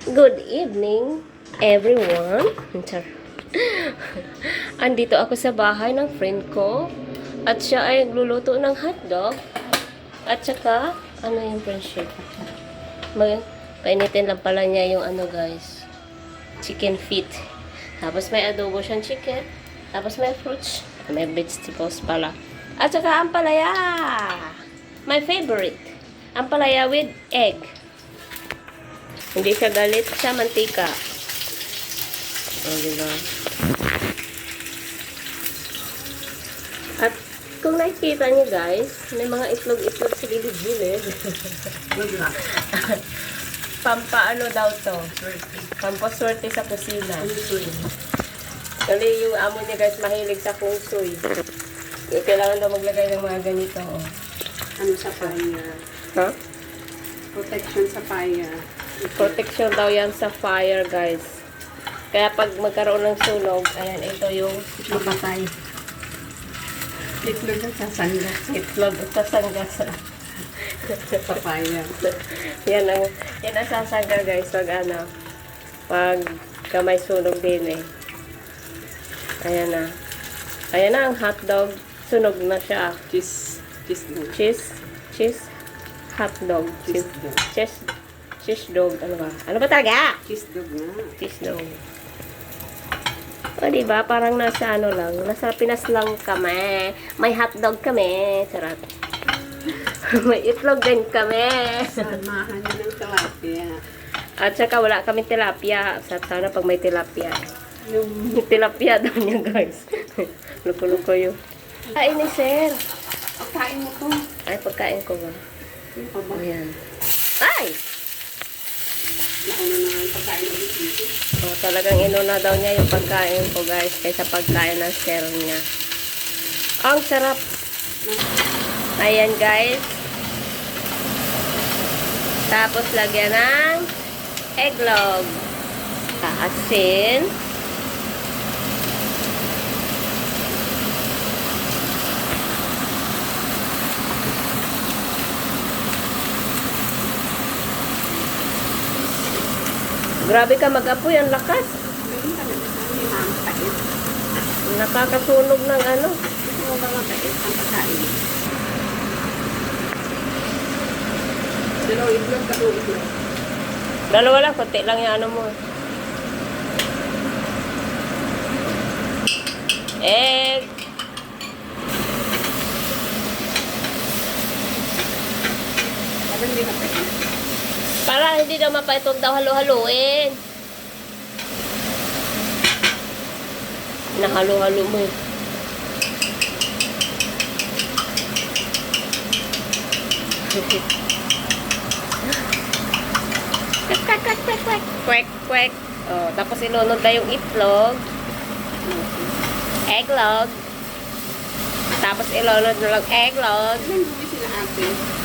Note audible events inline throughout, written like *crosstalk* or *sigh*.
Good evening, everyone. Char. Andito ako sa bahay ng friend ko. At siya ay nagluluto ng hotdog. At saka, ano yung friendship? Mag painitin lang pala niya yung ano guys. Chicken feet. Tapos may adobo siyang chicken. Tapos may fruits. May vegetables pala. At saka ang palaya. My favorite. Ang palaya with egg. Hindi siya galit siya mantika. O, oh, diba? At kung nakikita niyo guys, may mga itlog-itlog sa gilid-gilid. *laughs* Pampaano daw to? Pampaswerte sa kusina. Kasi yung amo niya guys, mahilig sa kung suy. Kailangan daw maglagay ng mga ganito. Oh. Ano sa fire? Ha? Protection sa fire. Protection daw yan sa fire, guys. Kaya pag magkaroon ng sunog, ayan, ito yung Mapatay. Itlog na sasangga itlog sa sanggas. sa fire. yan ang, yan ang sasangga, guys, pag ano, pag kamay sunog din eh. Ayan na. Ayan na ang hotdog. Sunog na siya. Cheese. Cheese. Cheese. Cheese. Hotdog. Cheese Cheese. Cheese. Dog. Ano ba? Ano ba talaga? Cheese dog na. Cheese dog. O, diba? Parang nasa ano lang. Nasa Pinas lang kami. May hotdog kami. Sarap. *laughs* May itlog din kami. Samahan niyo ng tilapia. At saka wala kami tilapia. Sa- Sana pag may tilapia. Yung tilapia daw niya, guys. *laughs* Luko-luko yun. Kain ni sir. pagkain mo to. Ay, pagkain ko ba? Ayan. Ay! Nauna na yung pagkain mo dito. Oh, talagang inuna daw niya yung pagkain ko, guys, kaysa pagkain ng sir niya. Ang sarap. Ayan, guys. Tapos, lagyan ng eggnog. Asin. Grabe ka mag-apoy, ang lakas. Nakakasunog ng ano. Gusto mo ba makait ang pagkain? Dalaw itlog, tatlo itlog. Dalawa lang, konti lang yung ano mo. Egg. Parang hindi makait. Para hindi daw mapaitog daw halo-haloin. Nahalo-halo mo eh. Kwek, kwek, kwek, kwek, kwek. Kwek, kwek. Oh, tapos inunod na yung itlog. Egglog. Tapos ilunod na lang egglog. Ilan buwi sila ate?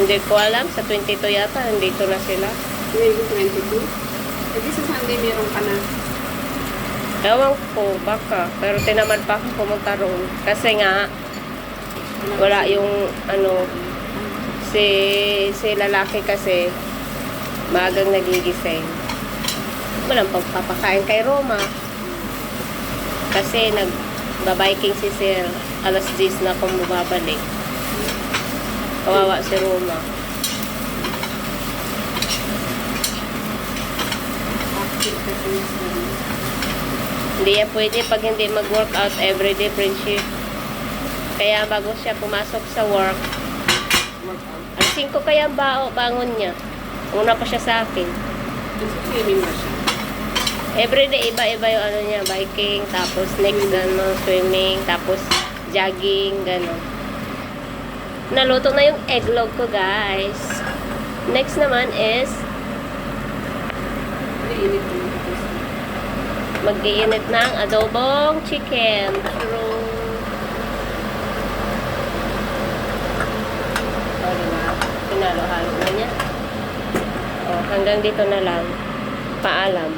Hindi ko alam. Sa 22 yata, nandito na sila. Maybe 22. Eh di sa Sunday meron ka na. Ewan ko, baka. Pero tinamad pa ako pumunta roon. Kasi nga, wala yung, ano, si, si lalaki kasi, maagang nagigising. Walang pagpapakain kay Roma. Kasi nag-biking si Sir. Alas 10 na kung bumabalik. Kawawa si Roma. Hindi yan pwede pag hindi mag-workout everyday friendship. Kaya bago siya pumasok sa work. Ang 5 kaya bao, bangon niya. Una pa siya sa akin. Everyday, iba-iba yung ano niya, biking, tapos next, ano, swimming, tapos jogging, gano'n. Naluto na yung egglog ko, guys. Next naman is, mag-iinit ng adobong chicken. O, diba? Pinalo-halo na niya. O, hanggang dito na lang. Paalam.